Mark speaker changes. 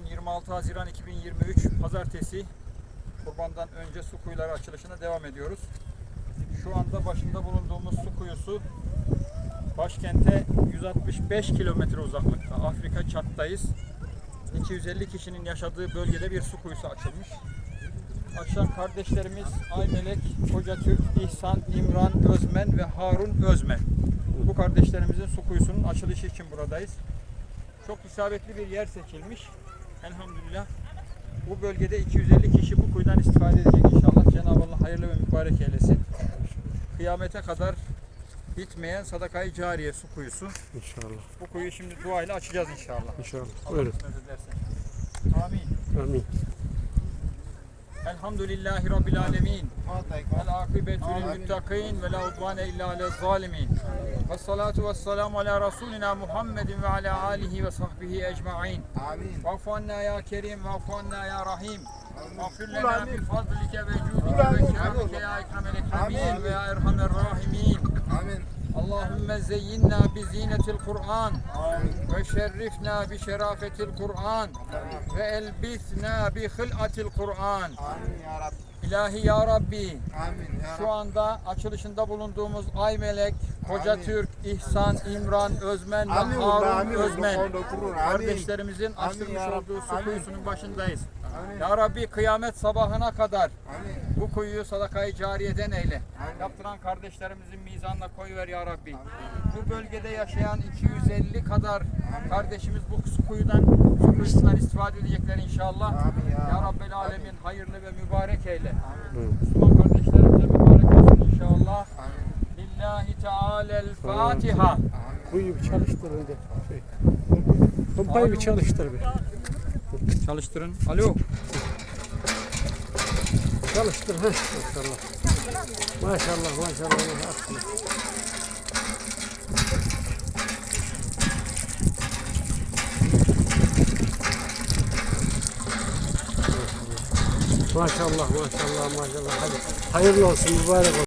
Speaker 1: Bugün 26 Haziran 2023 Pazartesi. Kurbandan önce su kuyuları açılışına devam ediyoruz. Şu anda başında bulunduğumuz su kuyusu başkente 165 kilometre uzaklıkta. Afrika Çat'tayız. 250 kişinin yaşadığı bölgede bir su kuyusu açılmış. Açan kardeşlerimiz Aymelek, Koca Türk, İhsan, İmran, Özmen ve Harun Özmen. Bu kardeşlerimizin su kuyusunun açılışı için buradayız. Çok isabetli bir yer seçilmiş. Elhamdülillah. Bu bölgede 250 kişi bu kuyudan istifade edecek inşallah. Cenab-ı Allah hayırlı ve mübarek eylesin. Kıyamete kadar bitmeyen sadakayı cariye su kuyusu.
Speaker 2: İnşallah.
Speaker 1: Bu kuyuyu şimdi dua ile açacağız inşallah.
Speaker 2: İnşallah.
Speaker 1: Allah
Speaker 2: Buyurun.
Speaker 1: Amin.
Speaker 2: Amin.
Speaker 1: Elhamdülillahi Rabbil alemin. Vel akıbetü lil muttakin ve la udvane illa alel zalimin. Ve salatu ve selamu ala Resulina Muhammedin ve ala alihi ve sahbihi ecma'in.
Speaker 3: Amin.
Speaker 1: Vafu anna ya kerim, vafu anna ya rahim. Mağfir lena bi fadlike ve cudike ve keremike ya ekremel ekremin ve ya erhamer rahimin. Allahümme zeyyinna bi zinetil Kur'an ve şerrifna bi şerafetil Kur'an ve elbisna bi hılatil Kur'an.
Speaker 3: Amin ya Rabbi.
Speaker 1: İlahi ya Rabbi
Speaker 3: Amin ya
Speaker 1: şu anda açılışında bulunduğumuz Aymelek, Koca
Speaker 3: Amin.
Speaker 1: Türk, İhsan, İmran, Özmen ve
Speaker 3: Amin.
Speaker 1: Harun
Speaker 3: Amin.
Speaker 1: Özmen
Speaker 3: Amin.
Speaker 1: Kardeşlerimizin açtırmış olduğu su
Speaker 3: Amin.
Speaker 1: kuyusunun başındayız.
Speaker 3: Amin.
Speaker 1: Ya Rabbi kıyamet sabahına kadar
Speaker 3: Amin.
Speaker 1: Bu kuyuyu sadakayı cariyeden eyle.
Speaker 3: Amin.
Speaker 1: Yaptıran kardeşlerimizin mizanına koyuver ya Rabbi. Bu bölgede yaşayan 250 kadar kardeşimiz bu kuyudan, su kuyusundan istifade edecekler inşallah.
Speaker 3: Amin ya.
Speaker 1: Ya Rabbel Alemin hayırlı ve mübarek eyle.
Speaker 2: Amin.
Speaker 1: Müslüman kardeşlerimize mübarek olsun inşallah.
Speaker 3: Amin.
Speaker 1: Lillahi Teala'l Fatiha.
Speaker 2: Kuyu bir çalıştır önce. Şey. Pompayı bir çalıştır bir.
Speaker 1: Çalıştırın. Alo.
Speaker 2: Çalıştır. Heh. Maşallah. Maşallah maşallah. maşallah. Maşallah maşallah. Hadi hayırlı olsun mübarek olsun.